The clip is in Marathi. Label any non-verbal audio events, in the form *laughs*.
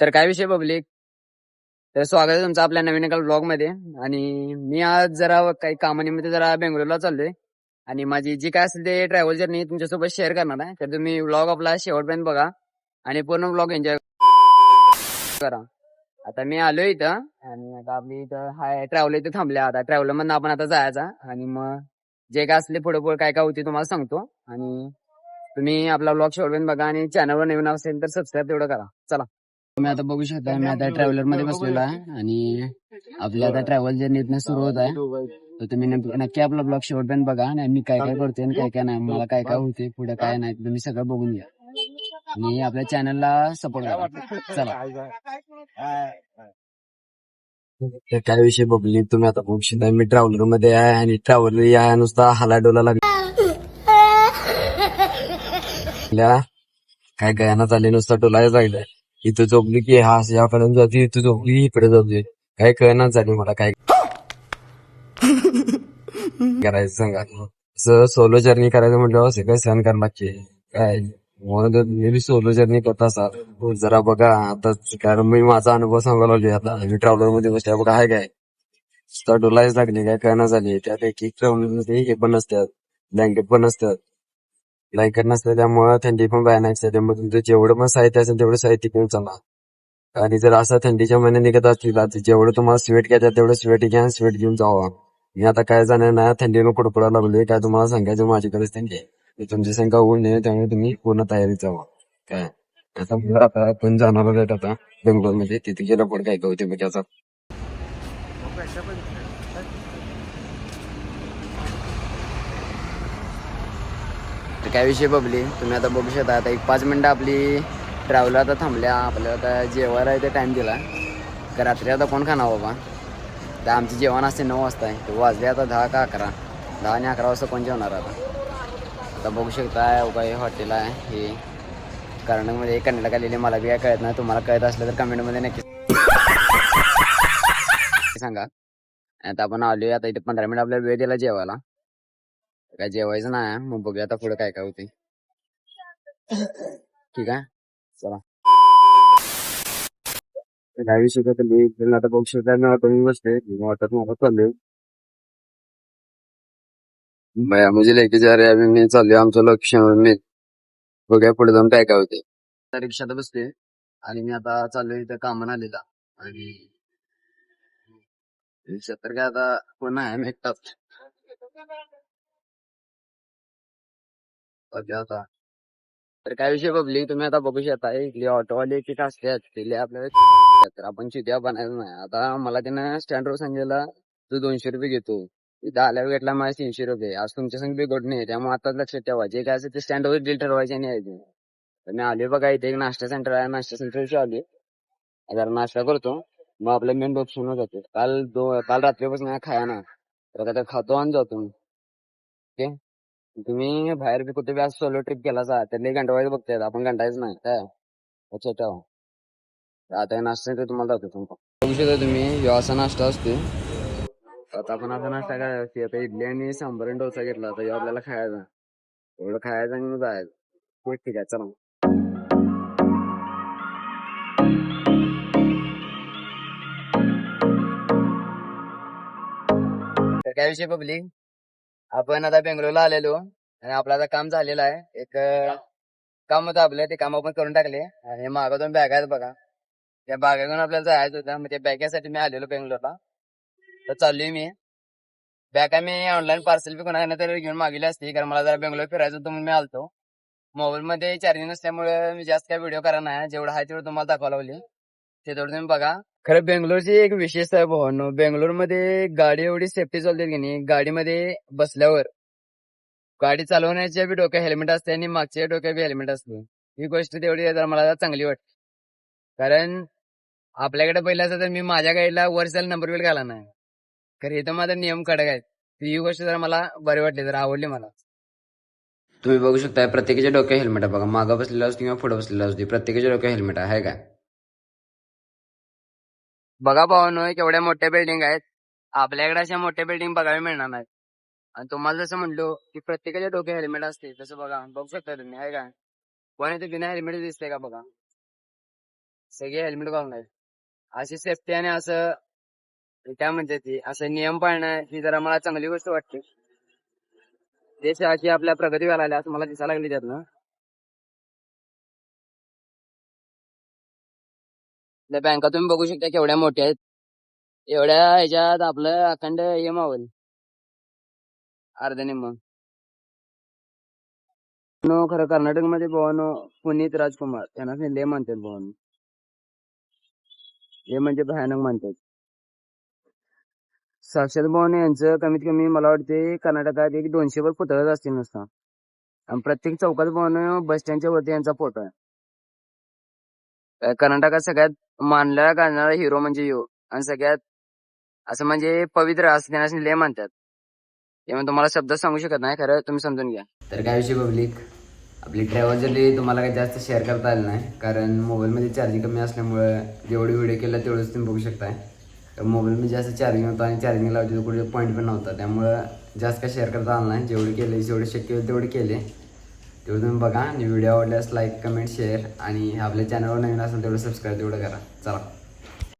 तर काय विषय पब्लिक तर स्वागत आहे तुमचं आपल्या नवीन एका ब्लॉगमध्ये. आणि मी आज जरा काही कामानिमित्त जरा बेंगलोरला चाललोय. आणि माझी जी काय असेल ते ट्रॅव्हल जर्नी तुमच्यासोबत शेअर करणार आहे. तर तुम्ही ब्लॉग आपला शेवटपर्यंत बघा. आणि पूर्ण ब्लॉग एन्जॉय करा. आता मी आलोय इथं. आणि आता आपली इथं हाय ट्रॅव्हल इथं थांबल्या. आता ट्रॅव्हलर मधून आपण आता जायचा. आणि मग जे काय असले पुढे पुढे काय काय होते तुम्हाला सांगतो. आणि तुम्ही आपला ब्लॉग शेवटपर्यंत बघा. आणि चॅनलवर नवीन असेल तर सबस्क्राईब तेवढं करा. चला. तुम्ही आता बघू शकता मी आता ट्रॅव्हलरमध्ये बसलेलो आहे आणि आपली आता ट्रॅव्हल जर्नी सुरू होत आहे. तर तुम्ही नक्की आपला ब्लॉग शेवटपर्यंत बघा आणि मी काय काय करते आणि काय काय नाही मला काय काय होते पुढे काय नाही तुम्ही सगळं बघून घ्या. आणि आपल्या चॅनलला सपोर्ट करा. चला. काय विषय बघली तुम्ही आता बघू शकता मी ट्रॅव्हलरमध्ये आहे आणि ट्रॅव्हलर या नुसता हलाडोला लागला *laughs* काय गयाना चालले नुसता डोलाय लागलाय. इथं झोपली की हा याकडे जाते इथं झोपली इकडे जाते काय कळना झाली मला काय *laughs* करायचं सांगा असं सोलो जर्नी करायचं म्हटलं असं काय सहन करायला लागते काय? म्हणून मी सोलो जर्नी करत असाल हो, जरा बघा आता कारण मी माझा अनुभव सांगायला लागले आता. मी ट्रॅव्हलरमध्ये बसल्या. बघा आहे काय? नुसता डोलायच लागली काय कळना झाली? त्यात एक एक ट्रॅव्हलरमध्ये हे पण नसतात ब्लँकेट पण नसतात. ब्लँकेट नसतं त्यामुळे थंडी पण बाहेर नाही मग तुमचं जेवढं पण साहित्य असेल तेवढं साहित्य घेऊन चला. आणि जर असं थंडीच्या महिन्यात निघत असतील तर जेवढं तुम्हाला स्वेट घ्यायचं तेवढं स्वेट घ्या स्वेट घेऊन जावा. मी आता काय जाणार नाही थंडीनं कुडकुडा लागले काय तुम्हाला सांगायचं माझी गरज थंडी आहे तुमची संख्या होऊ नये त्यामुळे तुम्ही पूर्ण तयारीत जावा. काय? आता मला आता आपण जाणार आहोत आता बेंगलोरमध्ये तिथे गेलं पण काय काय होते बघ याचा तर काय विषय बबली तुम्ही आता बघू शकता आता एक पाच मिनिटं आपली ट्रॅव्हलर आता थांबल्या आपल्याला आता जेवायला इथे टाईम दिला. का रात्री आता कोण खाणार बाबा? तर आमचे जेवण असते नऊ वाजता आहे तर वाजले आता दहा का अकरा. दहा आणि अकरा वाजता कोण जेवणार आता? आता बघू शकता काही हॉटेल आहे हे कर्नाटकमध्ये कन्नड आलेले मला बी काय कळत नाही तुम्हाला कळत असलं तर कमेंटमध्ये नक्की सांगा. आता आपण आलो आता इथे पंधरा मिनिट आपल्याला वेळ दिला जेवायला. काय जेवायचं नाही मग बघूया आता पुढे काय काय होते ठीक आहे चला. का तुम्ही इकडे आता बघू शकता मी ऑटो बसले ऑटोत मला चाललोय. भैया मुझे लेके जा रहे अभी मी चाललोय आमचं लक्ष मी. बघूया पुढे जाऊन काय काय होते रिक्षात बसते आणि मी आता चाललोय इथं कामाला आलेला आणि रिक्षात तर काय आता कोण आहे मी एकटाच. बघूया तर काय विषय बघली तुम्ही आता बघू शकता इथली ऑटोवाले किती असतात तिथले आपल्याला *laughs* तर आपण चित्या बनायचं नाही. आता मला त्यानं स्टँडवर सांगितलं तू दोनशे रुपये घेतो इथं भेटला माझे तीनशे रुपये. आज तुमच्या संग बिघड नाही. त्यामुळे आता लक्षात ठेवा. जे काय असेल ते स्टँडवर डील ठरवायचे आणि यायचे तर मी आले बघा इथे एक नाश्ता सेंटर आहे. नाश्ता सेंटरशी आले जरा नाश्ता करतो. मग आपलं मेन ऑप्शन जातो. काल दो काल रात्रीपासून खाया ना तर आता खातो आणि जातो. ओके? तुम्ही बाहेर बी कुठे बी सोलो ट्रिप केला सा तर लई बघतायत आपण घंटाच नाही काय? अच्छा ठेवा आता नाश्ता ते तुम्हाला दाखवतो. तुम्ही बघू शकता तुम्ही ह्यो असा नाश्ता असतो आता आपण आता नाश्ता काय असते आता इडली आणि सांबर आणि डोसा घेतला आता ह्यो आपल्याला खायचा एवढं खायचं आणि मग जायचं. ठीक ठीक आहे चला. तर काय विषय पब्लिक? आपण आता बेंगलोरला आलेलो आणि आपलं आता काम झालेलं आहे. एक अं, काम होतं आपलं ते काम आपण करून टाकले. आणि मागं दोन बॅग आहेत बघा. त्या बॅगा घेऊन आपल्याला जायचं होतं. मग त्या बॅगेसाठी मी आलेलो बेंगलोरला. तर चाललोय मी. बॅगा मी ऑनलाईन पार्सल बी कोणाकडे तरी घेऊन मागवली असती. कारण मला जरा बेंगलोर फिरायचं होतं म्हणून मी आलतो. मोबाईल मध्ये चार्जिंग नसल्यामुळे मी जास्त काय व्हिडिओ करा नाही. जेवढं आहे तेवढं तुम्हाला दाखवा लावली. ते तेवढं तुम्ही बघा. खरं बेंगलोरची एक विशेषता आहे भावांनो बेंगलोरमध्ये गाडी एवढी सेफ्टी चालते की नाही गाडीमध्ये बसल्यावर गाडी चालवण्याच्या बी डोक्यात हेल्मेट असते आणि मागच्या डोक्यात बी हेल्मेट असते. ही गोष्ट तेवढी जरा मला चांगली वाटते. कारण आपल्याकडे पहिलं असं तर मी माझ्या गाडीला वर्षाला नंबर बिल घाला नाही हे इथं माझा नियम कडक आहेत. ही गोष्ट जरा मला बरी वाटली जरा आवडली मला. तुम्ही बघू शकता प्रत्येकाच्या डोक्यात हेल्मेट आहे बघा. मागं बसलेला असतो किंवा पुढे बसलेला असतो. प्रत्येकाच्या डोक्यात हेल्मेट आहे काय बघा भावानो केवढ्या मोठ्या बिल्डिंग आहेत. आपल्याकडे अशा मोठ्या बिल्डिंग बघायला मिळणार नाहीत. आणि तुम्हाला जसं म्हणलो की प्रत्येकाच्या डोक्यात हेल्मेट असते तसं बघा बघू शकता तुम्ही आहे का? कोण इथे बिना हेल्मेट दिसते का बघा? सगळे हेल्मेट घालून आहेत. अशी सेफ्टी आणि असं काय म्हणते ती असं नियम पाळणं ही जरा मला चांगली गोष्ट वाटते. देशाची आपल्या प्रगती व्हायला असं मला दिसायला लागली त्यातनं. त्या बँका तुम्ही बघू शकता केवढ्या मोठ्या आहेत. एवढ्या ह्याच्यात आपलं अखंड हे मावल. अर्ध निम्म नो खरं कर्नाटकमध्ये भवानो पुनीत राजकुमार त्यांना लय म्हणतात भवन. हे म्हणजे भयानक म्हणतात. साक्षात भवन यांचं कमीत कमी मला वाटते कर्नाटकात एक दोनशे वर पुतळाच असतील नुसता. आणि प्रत्येक चौकात भवन बस स्टँडच्या वरती यांचा फोटो आहे. कर्नाटकात सगळ्यात मानला जाणारा हिरो म्हणजे यो आणि सगळ्यात असं म्हणजे पवित्र असं त्यांना लय म्हणतात. त्यामुळे तुम्हाला शब्द सांगू शकत नाही खरं तुम्ही समजून घ्या. तर काय विषय पब्लिक आपली ट्रॅव्हल जर्नी तुम्हाला काही जास्त शेअर करता आलं नाही कारण मोबाईलमध्ये चार्जिंग कमी असल्यामुळे जेवढे व्हिडिओ केला तेवढंच तुम्ही बघू शकताय. तर मोबाईलमध्ये जास्त चार्जिंग होतं आणि चार्जिंग लावते कुठे पॉईंट पण नव्हता त्यामुळं जास्त काय शेअर करता आलं नाही. जेवढे केले जेवढे शक्य होईल तेवढे केले. तेवढं तुम्ही बघा. आणि व्हिडिओ आवडल्यास लाईक कमेंट शेअर आणि आपल्या चॅनलवर नवीन असेल तेवढं सबस्क्राईब तेवढं करा. चला.